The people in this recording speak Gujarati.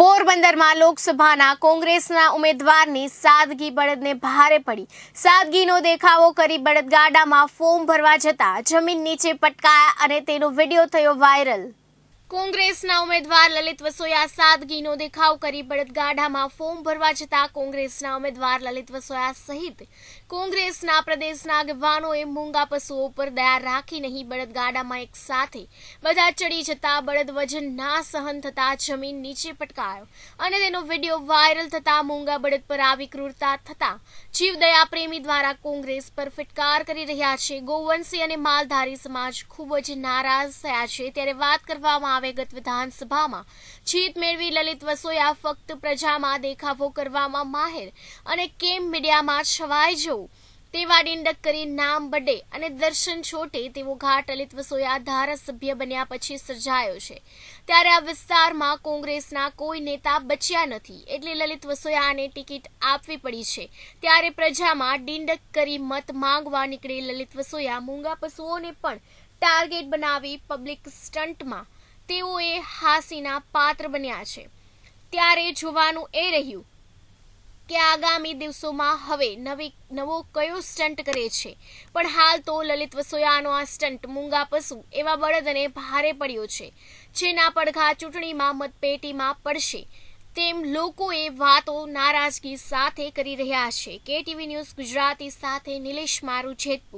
પોરબંદરમાં લોકસભાના કોંગ્રેસના ઉમેદવારની સાદગી બળદને ભારે પડી. સાદગીનો દેખાવો કરી બળદગાડામાં ફોર્મ ભરવા જતા જમીન નીચે પટકાયા અને તેનો વીડિયો થયો વાયરલ. કોંગ્રેસના ઉમેદવાર લલિત વસોયા સાદગીનો દેખાવ કરી બળદગાડામાં ફોર્મ ભરવા જતા કોંગ્રેસના ઉમેદવાર લલિત વસોયા સહિત કોંગ્રેસના પ્રદેશના આગેવાનોએ મૂંગા પશુઓ પર દયા રાખી નહીં બળદગાડામાં એક સાથે બધા ચડી જતા બળદ વજન ના સહન થતા જમીન નીચે પટકાયો અને તેનો વીડિયો વાયરલ થતા મૂંગા બળદ પર આવી ક્રૂરતા થતા જીવદયા પ્રેમી દ્વારા કોંગ્રેસ પર ફિટકાર કરી રહ્યા છે. ગોવંશી અને માલધારી સમાજ ખૂબ જ નારાજ થયા છે. ત્યારે વાત કરવામાં આવે ગત વિધાનસભામાં જીત મેળવી લલિત વસોયા ફક્ત પ્રજામાં દેખાવો કરવામાં માહેર અને કેમ મીડિયામાં છવાઈ જવું? તેવા ડિંડક કરી નામ બડે અને દર્શન છોટે તેવો ઘાટ લલિત વસોયા ધારાસભ્ય બન્યા પછી સર્જાયો છે. ત્યારે આ વિસ્તારમાં કોંગ્રેસના કોઈ નેતા બચ્યા નથી એટલે લલિત વસોયાને ટિકિટ આપવી પડી છે. ત્યારે પ્રજામાં ડિંડક કરી મત માંગવા નીકળી લલિત વસોયા મૂંગા પશુઓને પણ ટાર્ગેટ બનાવી પબ્લિક સ્ટન્ટમાં તેઓએ હાસીના પાત્ર બન્યા છે. ત્યારે જોવાનું એ રહ્યું કે આગામી દિવસોમાં હવે નવી, નવો કયો સ્ટન્ટ કરે છે. પણ હાલ તો લલિત વસોયાનો આ સ્ટન્ટ મૂંગા પશુ એવા બળદને ભારે પડ્યો છે. જેના પડઘા ચૂંટણીમાં મતપેટીમાં પડશે. તેમ લોકોએ વાતો નારાજગી સાથે કરી રહ્યા છે. કેટીવી ન્યૂઝ ગુજરાતી સાથે નિલેશ મારું જેતપુર.